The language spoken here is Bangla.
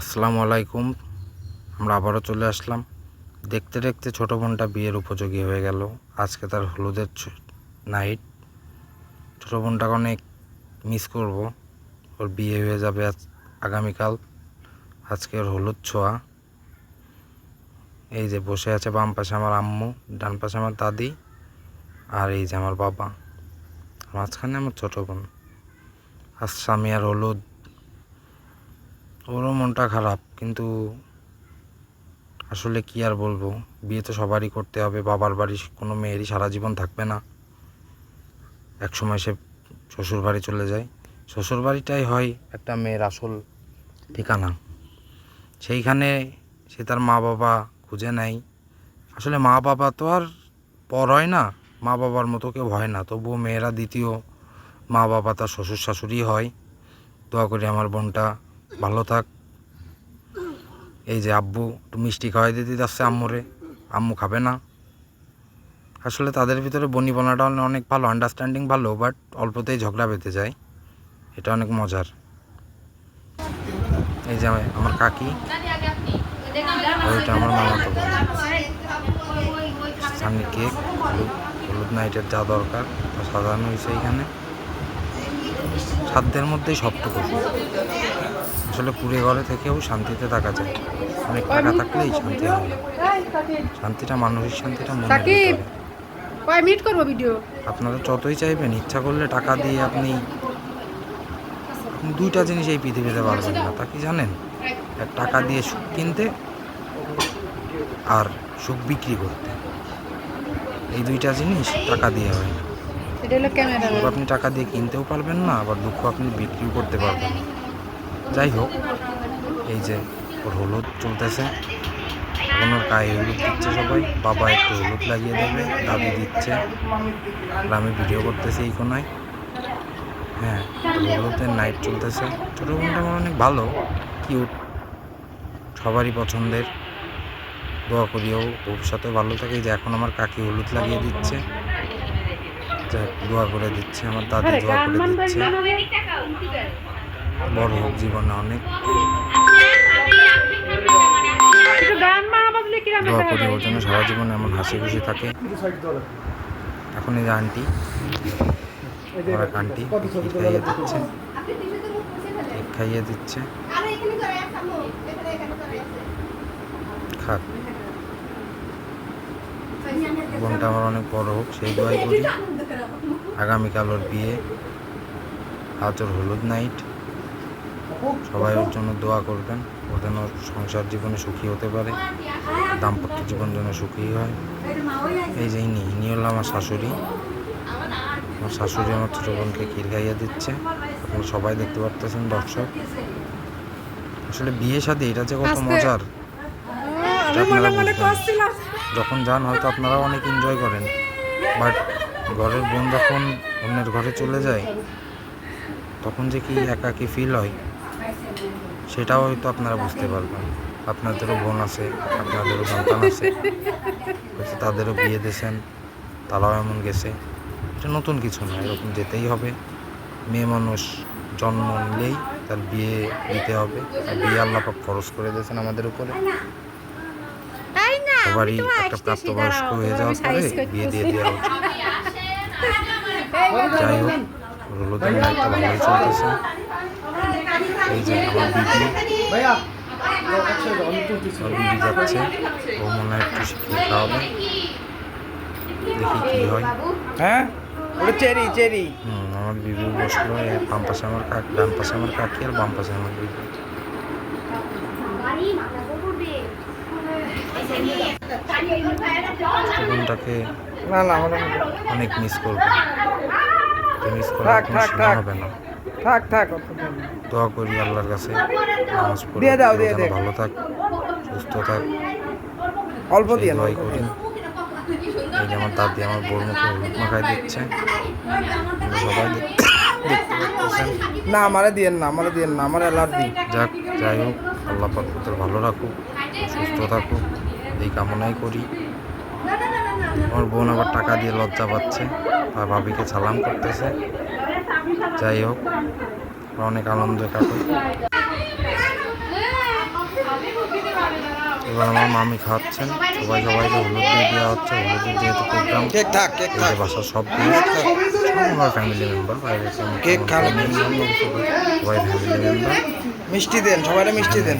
আসসালামু আলাইকুম। আমরা আবারও চলে আসলাম। দেখতে দেখতে ছোটো বোনটা বিয়ের উপযোগী হয়ে গেল। আজকে তার হলুদের নাইট ছোটো বোনটাকে অনেক মিস করব। ওর বিয়ে হয়ে যাবে আগামীকাল। আজকে ওর হলুদ ছোঁয়া। এই যে বসে আছে বাম পাশে আমার আম্মু, ডান পাশে আমার দাদি আর এই যে আমার বাবা। মাঝখানে আমার ছোটো বোন। আজ স্বামী আর হলুদ ওরও মনটা খারাপ, কিন্তু আসলে কি আর বলব? বিয়ে তো সবারই করতে হবে, বাবার বাড়ি কোনো মেয়েরই সারা জীবন থাকবে না। এক সময় সে শ্বশুর বাড়ি চলে যায়। শ্বশুর বাড়িটাই হয় একটা মেয়ের আসল ঠিকানা। সেইখানে সে তার মা বাবা খুঁজে নেয়। আসলে মা বাবা তো আর পর হয় না, মা বাবার মতো কেউ হয় না। তবুও মেয়েরা দ্বিতীয় মা বাবা তার শ্বশুর শাশুড়ি হয়। দোয়া করি আমার বোনটা ভালো থাক। এই যে আব্বু, একটু মিষ্টি খাওয়াই দিতে যাচ্ছে আম্মুরে। আম্মু খাবে না। আসলে তাদের ভিতরে বনিবনাটা অনেক ভালো আন্ডারস্ট্যান্ডিং ভালো বাট অল্পতেই ঝগড়া পেতে যায়। এটা অনেক মজার। এই যে আমার- কাকি। ওইটা আমার মামাতো সামনে কেক, হলুদ নাইটের যা দরকার সাজানো হয়েছে এখানে সাধ্যের মধ্যেই সবটুকু আসলে কুড়ে ঘরে থেকেও শান্তিতে থাকা যায়। অনেক টাকা থাকলেই শান্তি হয়। না শান্তিটা মানসিক শান্তিটা মনে কয় মিনিট করব ভিডিও আপনারা যতই চাইবেন ইচ্ছা করলে টাকা দিয়ে আপনি দুইটা জিনিস এই পৃথিবীতে পারবেন না। তা কি জানেন? টাকা দিয়ে সুখ কিনতে আর সুখ বিক্রি করতে। এই দুইটা জিনিস টাকা দিয়ে হয় না। এটা হলো ক্যামেরা আপনি টাকা দিয়ে কিনতেও পারবেন না আবার দুঃখ আপনি বিক্রিও করতে পারবেন না। যাই হোক এই যে ওর হলুদ চলতেছে। এখন ওর গায়ে হলুদ দিচ্ছে সবাই বাবা একটু হলুদ লাগিয়ে দেবে দাবি দিচ্ছে। আর আমি ভিডিও করতেছি এই কোনায়। হ্যাঁ হলুদের নাইট চলতেছে। ছোটো বোনটা আমার অনেক ভালো কিউট সবারই পছন্দের। দোয়া করিও ভবিষ্যতে ভালো থাকে। যে এখন আমার কাকি হলুদ লাগিয়ে দিচ্ছে। দোয়া করে দিচ্ছে আমার দাদি দোয়া করে দিচ্ছে। বড় হোক জীবনে অনেক। দোয়া করি ওর জন্য সারা জীবন এমন হাসি খুশি থাকে। এখন এই যে আন্টি এক আন্টি খাইয়ে দিচ্ছে? খাইয়ে দিচ্ছে? খাক বোনটা আমার অনেক বড় হোক সেই দোয়াই করি। আগামীকাল ওর বিয়ে। আজ ওর হলুদ নাইট সবাই ওর জন্য দোয়া করবেন ও যেন সংসার জীবনে সুখী হতে পারে দাম্পত্য জীবন যেন সুখী হয়। এই যে ইনি ইনি হলো আমার শাশুড়ি আমার শাশুড়ি আমার ছোটো বোনকে ক্ষীর খাইয়ে দিচ্ছে। আপনারা সবাই দেখতে পারতেছেন দর্শক। আসলে বিয়ে শাদী এটা যে কত মজার। মনে মনে বুঝবেন। যখন যান হয়তো আপনারাও অনেক এনজয় করেন। বাট ঘরের বোন যখন অন্যের ঘরে চলে যায় তখন যে কি একাকি ফিল হয় সেটাও হয়তো আপনারা বুঝতে পারবেন। আপনাদেরও বোন আছে আপনাদেরও সন্তান আছে। তাদেরও বিয়ে দিয়েছেন তারাও এমন গেছে। এটা নতুন কিছু না এরকম যেতেই হবে। মেয়ে মানুষ জন্ম নিলেই তার বিয়ে দিতে হবে। আর বিয়ে আল্লাপাক খরচ করে দিয়েছেন আমাদের উপরে। সবারই একটা প্রাপ্তবয়স্ক হয়ে যাওয়ার পরে বিয়ে দিয়ে দেওয়া উচিত। যাই হোক হলুদের নাইটটা ভালোই চলতেছে। এই যে আমার আমার বিবি যাচ্ছে। ও মনে হয় একটু শিখিয়ে খাওয়াবে। দেখি কি হয়। হ্যাঁ? ওটা চেরি চেরি। হুম আমার বিবি বসল আমার কাকি ডান পাশে আমার কাকি আর বাম পাশে আমার বিবি। বোনটাকে না না আমার অনেক মিস করব। মিস থাক, হবে না। থাক থাক দোয়া করি আল্লাহর কাছে নামাজ পড়ে দিয়ে দাও, দিয়ে ভালো থাক সুস্থ থাক। অল্প দিয়ে দোয়াই করি। এই যে আমার দাদি আমার বোর মুখে হলুদ মাখাই দিচ্ছে। সবাই দেখতে পাচ্ছেন না আমারে দিয়েন না আমারে দিয়েন না আমার অ্যালার্জি যাক যাই হোক আল্লাহ পাক ভালো রাখুক সুস্থ থাকুক। এই কামনাই করি। আমার বোন আবার টাকা দিয়ে লজ্জা পাচ্ছে আর ভাবিকে সালাম করতেছে। যাই হোক অনেক আনন্দ কাটুক। এবার আমার মামি খাওয়াচ্ছেন। সবাই সবাইকে হলুদ দিয়ে দেওয়া হচ্ছে। হলুদের যেহেতু প্রোগ্রাম বাসার সব আমার ফ্যামিলি মেম্বার বাইরে কেক খান। সবাই ফ্যামিলি মেম্বার মিষ্টি দেন সবাই মিষ্টি দেন।